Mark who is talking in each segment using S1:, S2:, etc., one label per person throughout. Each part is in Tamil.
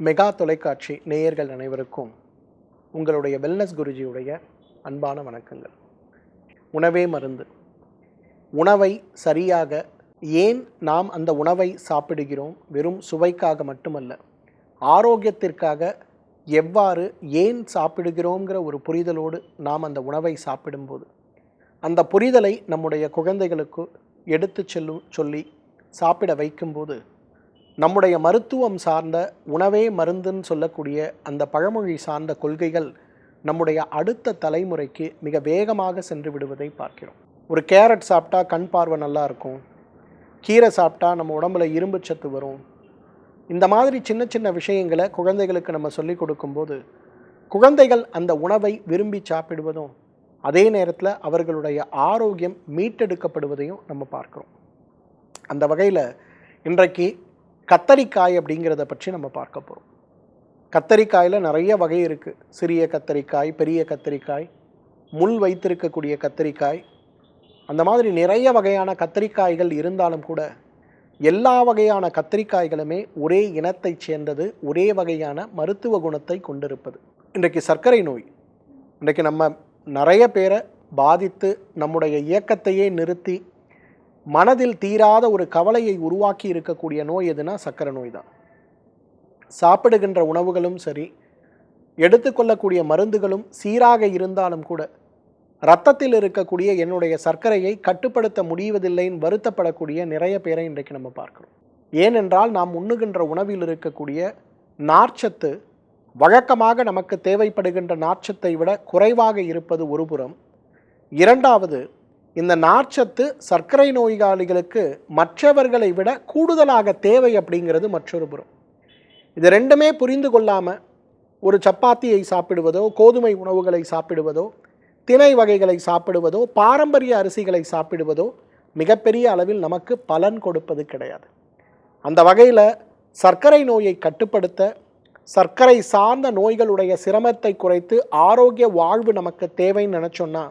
S1: மெகா தொலைக்காட்சி நேயர்கள் அனைவருக்கும் உங்களுடைய வெல்னஸ் குருஜியுடைய அன்பான வணக்கங்கள். உணவே மருந்து. உணவை சரியாக ஏன் நாம் அந்த உணவை சாப்பிடுகிறோம்? வெறும் சுவைக்காக மட்டுமல்ல ஆரோக்கியத்திற்காக எவ்வாறு ஏன் சாப்பிடுகிறோங்கிற ஒரு புரிதலோடு நாம் அந்த உணவை சாப்பிடும்போது அந்த புரிதலை நம்முடைய குழந்தைகளுக்கு எடுத்து செல்லும் சொல்லி சாப்பிட வைக்கும்போது நம்முடைய மருத்துவம் சார்ந்த உணவே மருந்துன்னு சொல்லக்கூடிய அந்த பழமொழி சார்ந்த கொள்கைகள் நம்முடைய அடுத்த தலைமுறைக்கு மிக வேகமாக சென்று விடுவதை பார்க்கிறோம். ஒரு கேரட் சாப்பிட்டா கண் பார்வை நல்லா இருக்கும். கீரை சாப்பிட்டா நம்ம உடம்புல இரும்பு சத்து வரும். இந்த மாதிரி சின்ன சின்ன விஷயங்களை குழந்தைகளுக்கு நம்ம சொல்லி கொடுக்கும்போது குழந்தைகள் அந்த உணவை விரும்பி சாப்பிடுவதும் அதே நேரத்தில் அவர்களுடைய ஆரோக்கியம் மீட்டெடுக்கப்படுவதையும் நம்ம பார்க்குறோம். அந்த வகையில் இன்றைக்கு கத்தரிக்காய் அப்படிங்கிறத பற்றி நம்ம பார்க்க போகிறோம் கத்தரிக்காயில் நிறைய வகை இருக்குது சிறிய கத்தரிக்காய் பெரிய கத்தரிக்காய் முள் வைத்திருக்கக்கூடிய கத்தரிக்காய். அந்த மாதிரி நிறைய வகையான கத்தரிக்காய்கள் இருந்தாலும் கூட எல்லா வகையான கத்தரிக்காய்களுமே ஒரே இனத்தைச் சேர்ந்தது ஒரே வகையான மருத்துவ குணத்தை கொண்டிருப்பது. இன்றைக்கு சர்க்கரை நோய். இன்றைக்கு நம்ம நிறைய பேரை பாதித்து நம்முடைய இயக்கத்தையே நிறுத்தி மனதில் தீராத ஒரு கவலையை உருவாக்கி இருக்கக்கூடிய நோய் எதுனா சர்க்கரை நோய் தான். சாப்பிடுகின்ற உணவுகளும் சரி எடுத்துக்கொள்ளக்கூடிய மருந்துகளும் சீராக இருந்தாலும் கூட ரத்தத்தில் இருக்கக்கூடிய என்னுடைய சர்க்கரையை கட்டுப்படுத்த முடிவதில்லைன்னு வருத்தப்படக்கூடிய நிறைய பேரை இன்றைக்கு நம்ம பார்க்கிறோம். ஏனென்றால் நாம் உண்ணுகின்ற உணவில் இருக்கக்கூடிய நார்ச்சத்து வழக்கமாக நமக்கு தேவைப்படுகின்ற நார்ச்சத்தை விட குறைவாக இருப்பது ஒருபுறம் இரண்டாவது இந்த நார்ச்சத்து சர்க்கரை நோயாளிகளுக்கு மற்றவர்களை விட கூடுதலாக தேவை அப்படிங்கிறது மற்றொரு புறம். இது ரெண்டுமே புரிந்து கொள்ளாமல் ஒரு சப்பாத்தியை சாப்பிடுவதோ கோதுமை உணவுகளை சாப்பிடுவதோ திணை வகைகளை சாப்பிடுவதோ பாரம்பரிய அரிசிகளை சாப்பிடுவதோ மிகப்பெரிய அளவில் நமக்கு பலன் கொடுப்பது கிடையாது. அந்த வகையில் சர்க்கரை நோயை கட்டுப்படுத்த சர்க்கரை சார்ந்த நோய்களுடைய சிரமத்தை குறைத்து ஆரோக்கிய வாழ்வு நமக்கு தேவைன்னு நினச்சோன்னா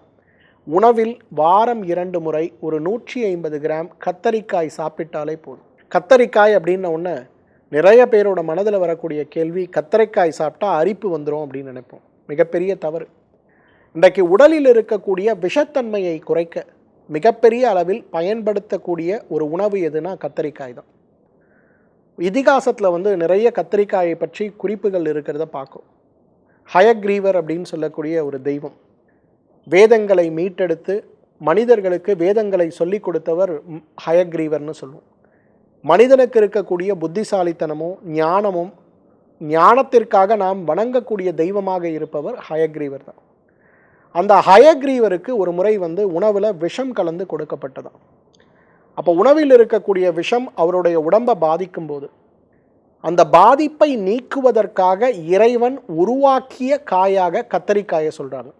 S1: உணவில் வாரம் இரண்டு முறை ஒரு நூற்றி ஐம்பது கிராம் கத்தரிக்காய் சாப்பிட்டாலே போதும். கத்தரிக்காய் அப்படின்ன ஒன்று நிறைய பேரோட மனதில் வரக்கூடிய கேள்வி கத்தரிக்காய் சாப்பிட்டா அரிப்பு வந்துடும் அப்படின்னு நினைப்போம். மிகப்பெரிய தவறு. இன்றைக்கு உடலில் இருக்கக்கூடிய விஷத்தன்மையை குறைக்க மிகப்பெரிய அளவில் பயன்படுத்தக்கூடிய ஒரு உணவு எதுனா கத்தரிக்காய் தான். இதிகாசத்தில் வந்து நிறைய கத்தரிக்காயை பற்றி குறிப்புகள் இருக்கிறத பார்க்கும். ஹயக்ரீவர் அப்படின்னு சொல்லக்கூடிய ஒரு தெய்வம். வேதங்களை மீட்டெடுத்து மனிதர்களுக்கு வேதங்களை சொல்லிக் கொடுத்தவர் ஹயக்ரீவர்னு சொல்லுவோம். மனிதனுக்கு இருக்கக்கூடிய புத்திசாலித்தனமும் ஞானமும் ஞானத்திற்காக நாம் வணங்கக்கூடிய தெய்வமாக இருப்பவர் ஹயக்ரீவர் தான். அந்த ஹயக்ரீவருக்கு ஒரு முறை வந்து உணவில் விஷம் கலந்து கொடுக்கப்பட்டதாம். அப்போ உணவில் இருக்கக்கூடிய விஷம் அவருடைய உடம்பை பாதிக்கும் போது அந்த பாதிப்பை நீக்குவதற்காக இறைவன் உருவாக்கிய காயாக கத்தரிக்காயை சொல்கிறாங்க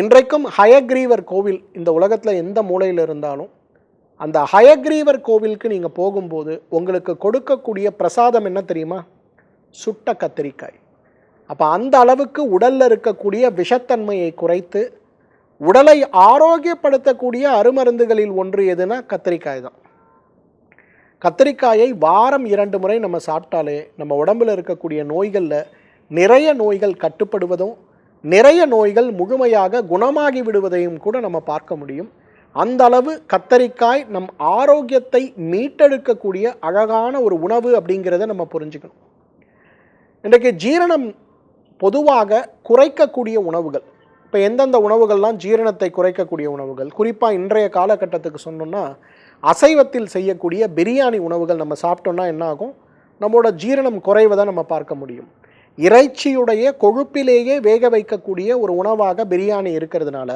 S1: இன்றைக்கும் ஹயக்ரீவர் கோவில் இந்த உலகத்தில் எந்த மூலையில் இருந்தாலும் அந்த ஹயக்ரீவர் கோவிலுக்கு நீங்கள் போகும்போது உங்களுக்கு கொடுக்கக்கூடிய பிரசாதம் என்ன தெரியுமா? சுட்ட கத்திரிக்காய். அப்போ அந்த அளவுக்கு உடலில் இருக்கக்கூடிய விஷத்தன்மையை குறைத்து உடலை ஆரோக்கியப்படுத்தக்கூடிய அருமருந்துகளில் ஒன்று எதுனா கத்திரிக்காய் தான். கத்திரிக்காயை வாரம் இரண்டு முறை நம்ம சாப்பிட்டாலே நம்ம உடம்பில் இருக்கக்கூடிய நோய்களில் நிறைய நோய்கள் கட்டுப்படுவதும் நிறைய நோய்கள் முழுமையாக குணமாகி விடுவதையும் கூட நம்ம பார்க்க முடியும். அந்த அளவு கத்தரிக்காய் நம் ஆரோக்கியத்தை மீட்டெடுக்கக்கூடிய அழகான ஒரு உணவு அப்படிங்கிறத நம்ம புரிஞ்சுக்கணும். இன்றைக்கு ஜீரணம் பொதுவாக குறைக்கக்கூடிய உணவுகள். இப்போ எந்தெந்த உணவுகள்லாம் ஜீரணத்தை குறைக்கக்கூடிய உணவுகள்? குறிப்பாக இன்றைய காலகட்டத்துக்கு சொன்னோம்னா அசைவத்தில் செய்யக்கூடிய பிரியாணி உணவுகள் நம்ம சாப்பிட்டோம்னா என்ன ஆகும்? நம்மளோட ஜீரணம் குறைவதை நம்ம பார்க்க முடியும். இறைச்சியுடைய கொழுப்பிலேயே வேக வைக்கக்கூடிய ஒரு உணவாக பிரியாணி இருக்கிறதுனால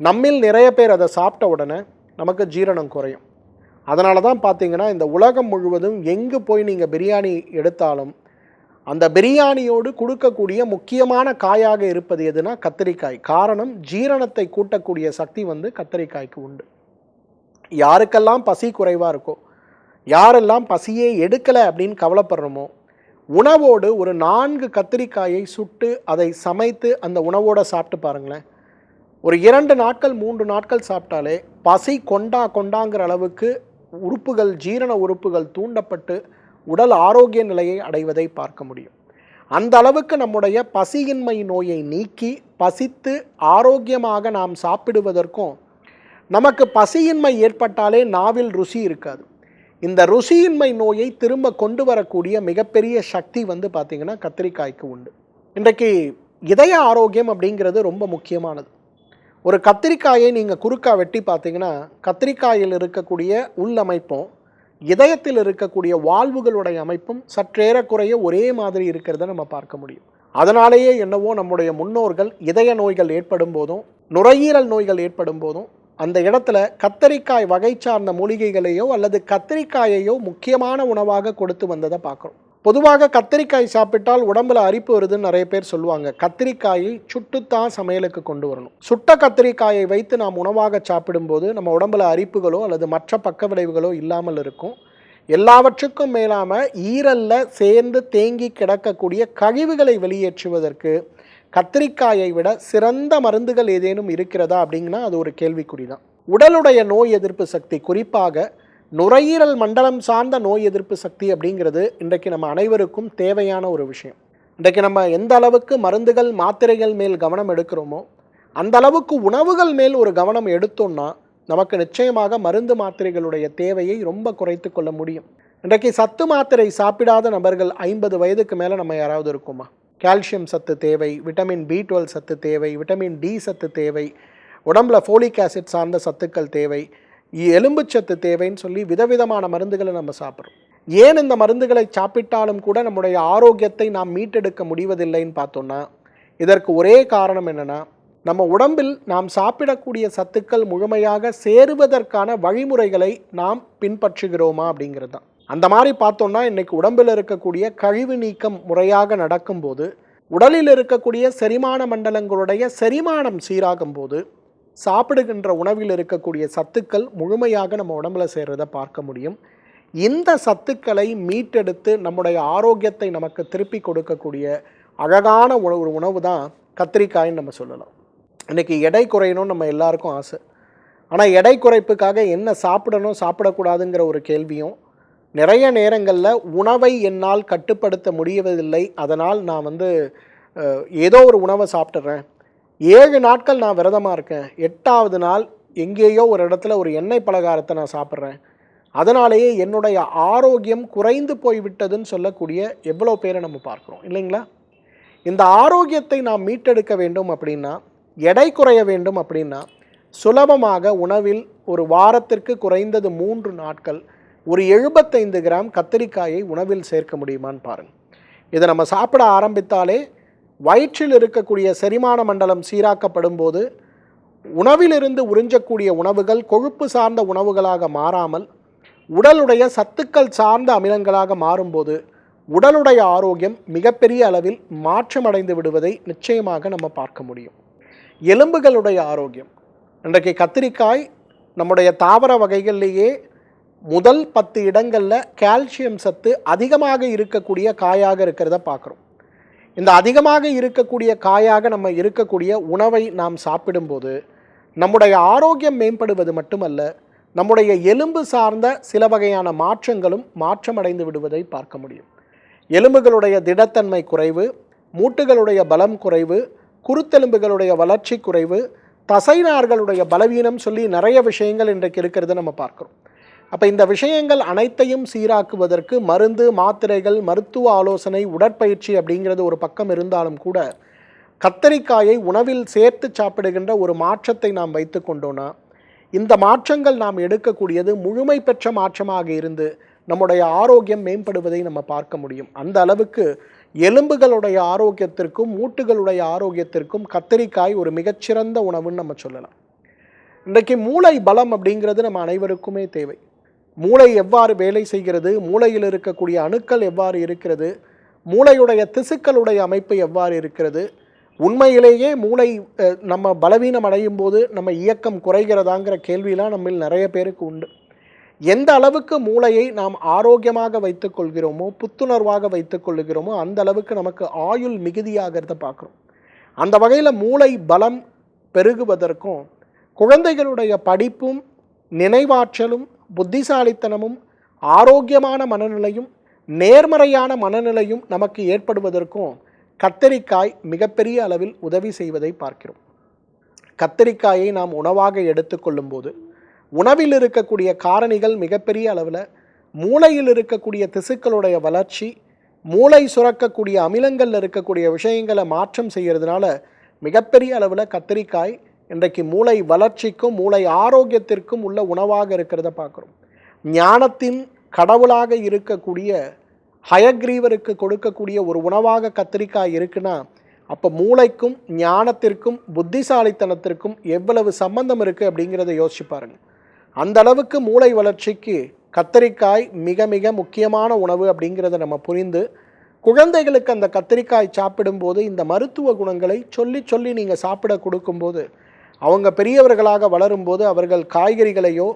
S1: நம்மில் நிறைய பேர் அதை சாப்பிட்ட உடனே நமக்கு ஜீரணம் குறையும். அதனால தான் பார்த்தீங்கன்னா இந்த உலகம் முழுவதும் எங்கு போய் நீங்கள் பிரியாணி எடுத்தாலும் அந்த பிரியாணியோடு கொடுக்கக்கூடிய முக்கியமான காயாக இருப்பது எதுனா கத்திரிக்காய். காரணம் ஜீரணத்தை கூட்டக்கூடிய சக்தி வந்து கத்திரிக்காய்க்கு உண்டு. யாருக்கெல்லாம் பசி குறைவாக இருக்கோ யாரெல்லாம் பசியே எடுக்கலை அப்படின்னு கவலைப்படுறோமோ உணவோடு ஒரு நான்கு கத்திரிக்காயை சுட்டு அதை சமைத்து அந்த உணவோடு சாப்பிட்டு பாருங்களேன். ஒரு இரண்டு நாட்கள் மூன்று நாட்கள் சாப்பிட்டாலே பசி கொண்டா கொண்டாங்கிற அளவுக்கு உறுப்புகள் ஜீரண உறுப்புகள் தூண்டப்பட்டு உடல் ஆரோக்கிய நிலையை அடைவதை பார்க்க முடியும். அந்த அளவுக்கு நம்முடைய பசியின்மை நோயை நீக்கி பசித்து ஆரோக்கியமாக நாம் சாப்பிடுவதற்கும் நமக்கு பசியின்மை ஏற்பட்டாலே நாவில் ருசி இருக்காது. இந்த ருசியின்மை நோயை திரும்ப கொண்டு வரக்கூடிய மிகப்பெரிய சக்தி வந்து பார்த்திங்கன்னா கத்திரிக்காய்க்கு உண்டு. இன்றைக்கு இதய ஆரோக்கியம் அப்படிங்கிறது ரொம்ப முக்கியமானது. ஒரு கத்திரிக்காயை நீங்கள் குறுக்கா வெட்டி பார்த்தீங்கன்னா கத்திரிக்காயில் இருக்கக்கூடிய உள்ளமைப்பும் இதயத்தில் இருக்கக்கூடிய வாழ்வுகளுடைய அமைப்பும் சற்றேறக்குறைய ஒரே மாதிரி இருக்கிறத நம்ம பார்க்க முடியும். அதனாலேயே என்னவோ நம்முடைய முன்னோர்கள் இதய நோய்கள் ஏற்படும் போதும் நுரையீரல் நோய்கள் ஏற்படும் போதும் அந்த இடத்துல கத்தரிக்காய் வகை சார்ந்த மூலிகைகளையோ அல்லது கத்திரிக்காயையோ முக்கியமான உணவாக கொடுத்து வந்ததை பார்க்குறோம். பொதுவாக கத்திரிக்காய் சாப்பிட்டால் உடம்புல அரிப்பு வருதுன்னு நிறைய பேர் சொல்லுவாங்க. கத்திரிக்காயை சுட்டுத்தான் சமையலுக்கு கொண்டு வரணும். சுட்ட கத்திரிக்காயை வைத்து நாம் உணவாக சாப்பிடும்போது நம்ம உடம்புல அரிப்புகளோ அல்லது மற்ற பக்க விளைவுகளோ இல்லாமல் இருக்கும். எல்லாவற்றுக்கும் மேலாமல் ஈரல்ல சேர்ந்து தேங்கி கிடக்கக்கூடிய கழிவுகளை வெளியேற்றுவதற்கு கத்திரிக்காயை விட சிறந்த மருந்துகள் ஏதேனும் இருக்கிறதா அப்படிங்கன்னா அது ஒரு கேள்விக்குறி தான். உடலுடைய நோய் எதிர்ப்பு சக்தி குறிப்பாக நுரையீரல் மண்டலம் சார்ந்த நோய் எதிர்ப்பு சக்தி அப்படிங்கிறது இன்றைக்கு நம்ம அனைவருக்கும் தேவையான ஒரு விஷயம். இன்றைக்கு நம்ம எந்த அளவுக்கு மருந்துகள் மாத்திரைகள் மேல் கவனம் எடுக்கிறோமோ அந்த அளவுக்கு உணவுகள் மேல் ஒரு கவனம் எடுத்தோம்னா நமக்கு நிச்சயமாக மருந்து மாத்திரைகளுடைய தேவையை ரொம்ப குறைத்து கொள்ள முடியும். இன்றைக்கு சத்து மாத்திரை சாப்பிடாத நபர்கள் ஐம்பது வயதுக்கு மேலே நம்ம யாராவது இருக்குமா? கால்சியம் சத்து தேவை விட்டமின் பி டுவெல் சத்து தேவை விட்டமின் டி சத்து தேவை உடம்புல ஃபோலிக் ஆசிட் சார்ந்த சத்துக்கள் தேவை எலும்புச்சத்து தேவைன்னு சொல்லி விதவிதமான மருந்துகளை நம்ம சாப்பிட்றோம். ஏன் இந்த மருந்துகளை சாப்பிட்டாலும் கூட நம்முடைய ஆரோக்கியத்தை நாம் மீட்டெடுக்க முடிவதில்லைன்னு பார்த்தோம்னா இதற்கு ஒரே காரணம் என்னென்னா நம்ம உடம்பில் நாம் சாப்பிடக்கூடிய சத்துக்கள் முழுமையாக சேருவதற்கான வழிமுறைகளை நாம் பின்பற்றுகிறோமா அப்படிங்கிறது தான். அந்த மாதிரி பார்த்தோம்னா இன்றைக்கி உடம்பில் இருக்கக்கூடிய கழிவு நீக்கம் முறையாக நடக்கும்போது உடலில் இருக்கக்கூடிய செரிமான மண்டலங்களுடைய செரிமானம் சீராகும் போது சாப்பிடுகின்ற உணவில் இருக்கக்கூடிய சத்துக்கள் முழுமையாக நம்ம உடம்புல சேர்றதை பார்க்க முடியும். இந்த சத்துக்களை மீட்டெடுத்து நம்முடைய ஆரோக்கியத்தை நமக்கு திருப்பி கொடுக்கக்கூடிய அழகான ஒரு உணவு தான் கத்திரிக்காய்ன்னு நம்ம சொல்லலாம். இன்றைக்கி எடை குறையணும்னு நம்ம எல்லாருக்கும் ஆசை. ஆனால் எடை குறைப்புக்காக என்ன சாப்பிடணும் சாப்பிடக்கூடாதுங்கிற ஒரு கேள்வியும் நிறைய நேரங்களில் உணவை என்னால் கட்டுப்படுத்த முடியவதில்லை அதனால் நான் வந்து ஏதோ ஒரு உணவை சாப்பிட்றேன் ஏழு நாட்கள் நான் விரதமாக இருக்கேன். எட்டாவது நாள் எங்கேயோ ஒரு இடத்துல ஒரு எண்ணெய் பலகாரத்தை நான் சாப்பிட்றேன். அதனாலேயே என்னுடைய ஆரோக்கியம் குறைந்து போய்விட்டதுன்னு சொல்லக்கூடிய எவ்வளோ பேரை நம்ம பார்க்குறோம். இல்லைங்களா? இந்த ஆரோக்கியத்தை நாம் மீட்டெடுக்க வேண்டும் அப்படின்னா எடை குறைய வேண்டும் அப்படின்னா சுலபமாக உணவில் ஒரு வாரத்திற்கு குறைந்தது மூன்று நாட்கள் ஒரு எழுபத்தைந்து கிராம் கத்திரிக்காயை உணவில் சேர்க்க முடியுமான்னு பாருங்கள் இதை நம்ம சாப்பிட ஆரம்பித்தாலே வயிற்றில் இருக்கக்கூடிய செரிமான மண்டலம் சீராக்கப்படும் போது உணவிலிருந்து உறிஞ்சக்கூடிய உணவுகள் கொழுப்பு சார்ந்த உணவுகளாக மாறாமல் உடலுடைய சத்துக்கள் சார்ந்த அமிலங்களாக மாறும்போது உடலுடைய ஆரோக்கியம் மிகப்பெரிய அளவில் மாற்றமடைந்து விடுவதை நிச்சயமாக நம்ம பார்க்க முடியும். எலும்புகளுடைய ஆரோக்கியம். இன்றைக்கு கத்திரிக்காய் நம்முடைய தாவர வகைகள்லேயே முதல் பத்து இடங்களில் கால்சியம் சத்து அதிகமாக இருக்கக்கூடிய காயாக இருக்கிறத பார்க்குறோம். இந்த அதிகமாக இருக்கக்கூடிய காயாக நம்ம இருக்கக்கூடிய உணவை நாம் சாப்பிடும்போது நம்முடைய ஆரோக்கியம் மேம்படுவது மட்டுமல்ல நம்முடைய எலும்பு சார்ந்த சில வகையான மாற்றங்களும் மாற்றமடைந்து விடுவதை பார்க்க முடியும். எலும்புகளுடைய திடத்தன்மை குறைவு மூட்டுகளுடைய பலம் குறைவு குருத்தெலும்புகளுடைய வளர்ச்சி குறைவு தசைநார்களுடைய பலவீனம் சொல்லி நிறைய விஷயங்கள் இன்றைக்கு இருக்கிறத நம்ம பார்க்குறோம். அப்போ இந்த விஷயங்கள் அனைத்தையும் சீராக்குவதற்கு மருந்து மாத்திரைகள் மருத்துவ ஆலோசனை உடற்பயிற்சி அப்படிங்கிறது ஒரு பக்கம் இருந்தாலும் கூட கத்தரிக்காயை உணவில் சேர்த்து சாப்பிடுகின்ற ஒரு மாற்றத்தை நாம் வைத்து கொண்டோன்னா இந்த மாற்றங்கள் நாம் எடுக்கக்கூடியது முழுமை பெற்ற மாற்றமாக இருந்து நம்முடைய ஆரோக்கியம் மேம்படுவதை நம்ம பார்க்க முடியும். அந்த அளவுக்கு எலும்புகளுடைய ஆரோக்கியத்திற்கும் மூட்டுகளுடைய ஆரோக்கியத்திற்கும் கத்தரிக்காய் ஒரு மிகச்சிறந்த உணவுன்னு நம்ம சொல்லலாம். இன்றைக்கு மூளை பலம் அப்படிங்கிறது நம்ம அனைவருக்குமே தேவை. மூளை எவ்வாறு வேலை செய்கிறது மூளையில் இருக்கக்கூடிய அணுக்கள் எவ்வாறு இருக்கிறது மூளையுடைய திசுக்களுடைய அமைப்பு எவ்வாறு இருக்கிறது உண்மையிலேயே மூளை நம்ம பலவீனம் அடையும் போது நம்ம இயக்கம் குறைகிறதாங்கிற கேள்வியெலாம் நம்மில் நிறைய பேருக்கு உண்டு. எந்த அளவுக்கு மூளையை நாம் ஆரோக்கியமாக வைத்துக்கொள்கிறோமோ புத்துணர்வாக வைத்துக்கொள்கிறோமோ அந்த அளவுக்கு நமக்கு ஆயுள் மிகுதியாகிறத பார்க்குறோம். அந்த வகையில் மூளை பலம் பெருகுவதற்கும் குழந்தைகளுடைய படிப்பும் நினைவாற்றலும் புத்திசாலித்தனமும் ஆரோக்கியமான மனநிலையும் நேர்மறையான மனநிலையும் நமக்கு ஏற்படுவதற்கும் கத்தரிக்காய் மிகப்பெரிய அளவில் உதவி செய்வதை பார்க்கிறோம். கத்தரிக்காயை நாம் உணவாக எடுத்துக்கொள்ளும் போது உணவில் இருக்கக்கூடிய காரணிகள் மிகப்பெரிய அளவில் மூளையில் இருக்கக்கூடிய திசுக்களுடைய வளர்ச்சி மூளை சுரக்கக்கூடிய அமிலங்களில் இருக்கக்கூடிய விஷயங்களை மாற்றம் செய்கிறதுனால மிகப்பெரிய அளவில் கத்திரிக்காய் இன்றைக்கு மூளை வளர்ச்சிக்கும் மூளை ஆரோக்கியத்திற்கும் உள்ள உணவாக இருக்கிறத பார்க்குறோம். ஞானத்தின் கடவுளாக இருக்கக்கூடிய ஹயக்ரீவருக்கு கொடுக்கக்கூடிய ஒரு உணவாக கத்திரிக்காய் இருக்குன்னா அப்போ மூளைக்கும் ஞானத்திற்கும் புத்திசாலித்தனத்திற்கும் எவ்வளவு சம்பந்தம் இருக்குது அப்படிங்கிறத யோசிச்சு பாருங்கள் அந்த அளவுக்கு மூளை வளர்ச்சிக்கு கத்தரிக்காய் மிக மிக முக்கியமான உணவு அப்படிங்கிறத நம்ம புரிந்து குழந்தைகளுக்கு அந்த கத்திரிக்காய் சாப்பிடும்போது இந்த மருத்துவ குணங்களை சொல்லி சொல்லி நீங்கள் சாப்பிட கொடுக்கும்போது அவங்க பெரியவர்களாக வளரும்போது அவர்கள் காய்கறிகளையோ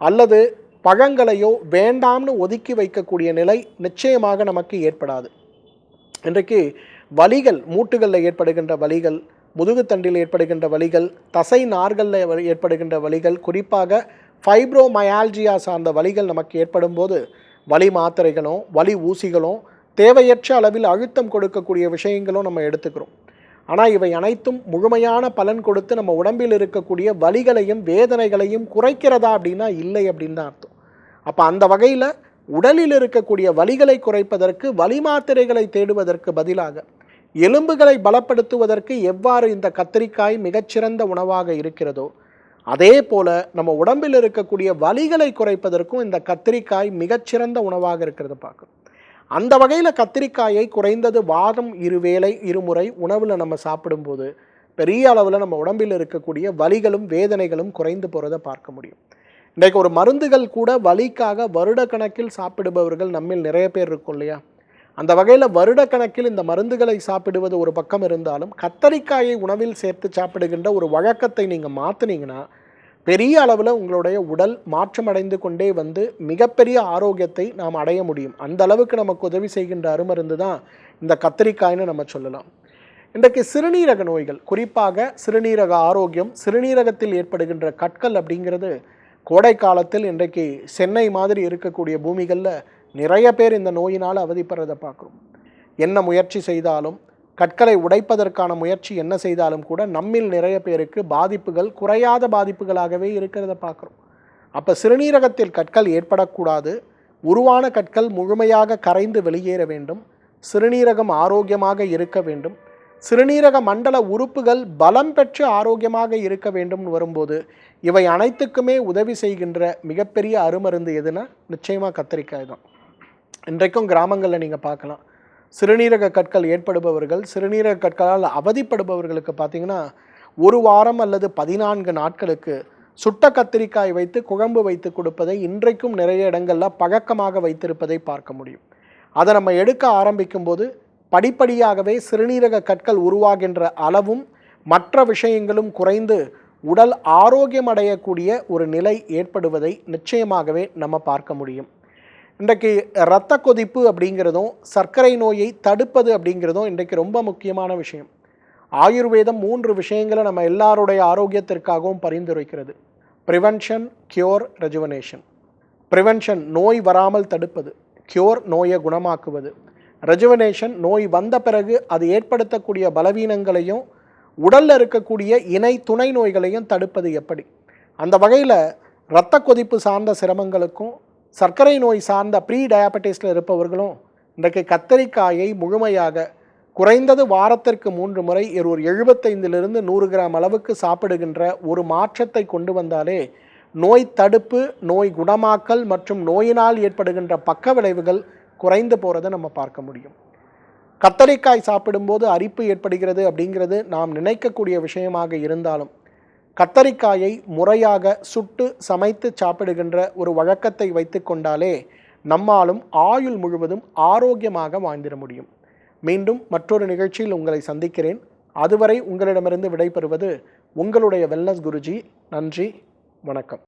S1: அல்லது பழங்களையோ வேண்டாம்னு ஒதுக்கி வைக்கக்கூடிய நிலை நிச்சயமாக நமக்கு ஏற்படாது. இன்றைக்கு வலிகள் மூட்டுகளில் ஏற்படுகின்ற வலிகள் முதுகுத்தண்டில் ஏற்படுகின்ற வலிகள் தசை நார்களில் ஏற்படுகின்ற வலிகள் குறிப்பாக ஃபைப்ரோமயால்ஜியா சார்ந்த வலிகள் நமக்கு ஏற்படும் போது வலி மாத்திரைகளும் வலி ஊசிகளும் தேவையற்ற அளவில் அழுத்தம் கொடுக்கக்கூடிய விஷயங்களும் நம்ம எடுத்துக்கிறோம். ஆனால் இவை அனைத்தும் முழுமையான பலன் கொடுத்து நம்ம உடம்பில் இருக்கக்கூடிய வலிகளையும் வேதனைகளையும் குறைக்கிறதா அப்படின்னா இல்லை அப்படின்னு தான் அர்த்தம். அப்போ அந்த வகையில் உடலில் இருக்கக்கூடிய வலிகளை குறைப்பதற்கு வலி மாத்திரைகளை தேடுவதற்கு பதிலாக எலும்புகளை பலப்படுத்துவதற்கு எவ்வாறு இந்த கத்திரிக்காய் மிகச்சிறந்த உணவாக இருக்கிறதோ அதே போல் நம்ம உடம்பில் இருக்கக்கூடிய வலிகளை குறைப்பதற்கும் இந்த கத்திரிக்காய் மிகச்சிறந்த உணவாக இருக்கிறத பார்க்கணும். அந்த வகையில் கத்திரிக்காயை குறைந்தது வாரம் இருவேளை இருமுறை உணவில் நம்ம சாப்பிடும்போது பெரிய அளவில் நம்ம உடம்பில் இருக்கக்கூடிய வலிகளும் வேதனைகளும் குறைந்து போகிறத பார்க்க முடியும். இன்றைக்கு ஒரு மருந்துகள் கூட வலிக்காக வருடக்கணக்கில் சாப்பிடுபவர்கள் நம்மில் நிறைய பேர் இருக்கும் இல்லையா? அந்த வகையில் வருடக்கணக்கில் இந்த மருந்துகளை சாப்பிடுவது ஒரு பக்கம் இருந்தாலும் கத்தரிக்காயை உணவில் சேர்த்து சாப்பிடுகின்ற ஒரு வழக்கத்தை நீங்கள் மாற்றினீங்கன்னா பெரிய அளவில் உங்களுடைய உடல் மாற்றமடைந்து கொண்டே வந்து மிகப்பெரிய ஆரோக்கியத்தை நாம் அடைய முடியும். அந்த அளவுக்கு நமக்கு உதவி செய்கின்ற அருமருந்து தான் இந்த கத்திரிக்காய்னு நம்ம சொல்லலாம். இன்றைக்கு சிறுநீரக நோய்கள் குறிப்பாக சிறுநீரக ஆரோக்கியம் சிறுநீரகத்தில் ஏற்படுகின்ற கற்கள் அப்படிங்கிறது கோடை காலத்தில் இன்றைக்கு சென்னை மாதிரி இருக்கக்கூடிய பூமிகளில் நிறைய பேர் இந்த நோயினால் அவதிப்படுறதை பார்க்குறோம். என்ன முயற்சி செய்தாலும் கற்களை உடைப்பதற்கான முயற்சி என்ன செய்தாலும் கூட நம்மில் நிறைய பேருக்கு பாதிப்புகள் குறையாத பாதிப்புகளாகவே இருக்கிறத பார்க்குறோம். அப்போ சிறுநீரகத்தில் கற்கள் ஏற்படக்கூடாது. உருவான கற்கள் முழுமையாக கரைந்து வெளியேற வேண்டும். சிறுநீரகம் ஆரோக்கியமாக இருக்க வேண்டும். சிறுநீரக மண்டல உறுப்புகள் பலம் பெற்று ஆரோக்கியமாக இருக்க வேண்டும்னு வரும்போது இவை அனைத்துக்குமே உதவி செய்கின்ற மிகப்பெரிய அருமருந்து எதுனா நிச்சயமாக கத்திரிக்காய் தான். இன்றைக்கும் கிராமங்களில் நீங்கள் பார்க்கலாம். சிறுநீரக கற்கள் ஏற்படுபவர்கள் சிறுநீரக கற்களால் அவதிப்படுபவர்களுக்கு பார்த்திங்கன்னா ஒரு வாரம் அல்லது பதினான்கு நாட்களுக்கு சுட்ட கத்திரிக்காய் வைத்து குழம்பு வைத்து கொடுப்பதை இன்றைக்கும் நிறைய இடங்களில் பழக்கமாக வைத்திருப்பதை பார்க்க முடியும். அதை நம்ம எடுக்க ஆரம்பிக்கும் போது படிப்படியாகவே சிறுநீரக கற்கள் உருவாகின்ற அளவும் மற்ற விஷயங்களும் குறைந்து உடல் ஆரோக்கியம் அடையக்கூடிய ஒரு நிலை ஏற்படுவதை நிச்சயமாகவே நம்ம பார்க்க முடியும். இன்றைக்கு இரத்த கொதிப்பு அப்படிங்கிறதும் சர்க்கரை நோயை தடுப்பது அப்படிங்கிறதும் இன்றைக்கு ரொம்ப முக்கியமான விஷயம். ஆயுர்வேதம் மூன்று விஷயங்களை நம்ம எல்லாருடைய ஆரோக்கியத்திற்காகவும் பரிந்துரைக்கிறது. ப்ரிவென்ஷன் க்யூர் ரெஜுவனேஷன் ப்ரிவென்ஷன் நோய் வராமல் தடுப்பது. க்யூர் நோயை குணமாக்குவது. ரெஜுவனேஷன் நோய் வந்த பிறகு அது ஏற்படுத்தக்கூடிய பலவீனங்களையும் உடலில் இருக்கக்கூடிய இணை துணை நோய்களையும் தடுப்பது எப்படி? அந்த வகையில் இரத்த கொதிப்பு சார்ந்த சிரமங்களுக்கும் சர்க்கரை நோய் சார்ந்த ப்ரீ டயாபட்டிஸில் இருப்பவர்களும் இன்றைக்கு கத்தரிக்காயை முழுமையாக குறைந்தது வாரத்திற்கு மூன்று முறை ஒரு எழுபத்தைந்திலிருந்து நூறு கிராம் அளவுக்கு சாப்பிடுகின்ற ஒரு மாற்றத்தை கொண்டு வந்தாலே நோய் தடுப்பு நோய் குணமாக்கல் மற்றும் நோயினால் ஏற்படுகின்ற பக்க விளைவுகள் குறைந்து போகிறத நம்ம பார்க்க முடியும். கத்தரிக்காய் சாப்பிடும்போது அரிப்பு ஏற்படுகிறது அப்படிங்கிறது நாம் நினைக்கக்கூடிய விஷயமாக இருந்தாலும் கத்தரிக்காயை முறையாக சுட்டு சமைத்து சாப்பிடுகின்ற ஒரு வழக்கத்தை வைத்து கொண்டாலே நம்மாலும் ஆயுள் முழுவதும் ஆரோக்கியமாக வாழ்ந்திட முடியும். மீண்டும் மற்றொரு நிகழ்ச்சியில் உங்களை சந்திக்கிறேன். அதுவரை உங்களிடமிருந்து விடைபெறுவது உங்களுடைய வெல்னஸ் குருஜி. நன்றி வணக்கம்.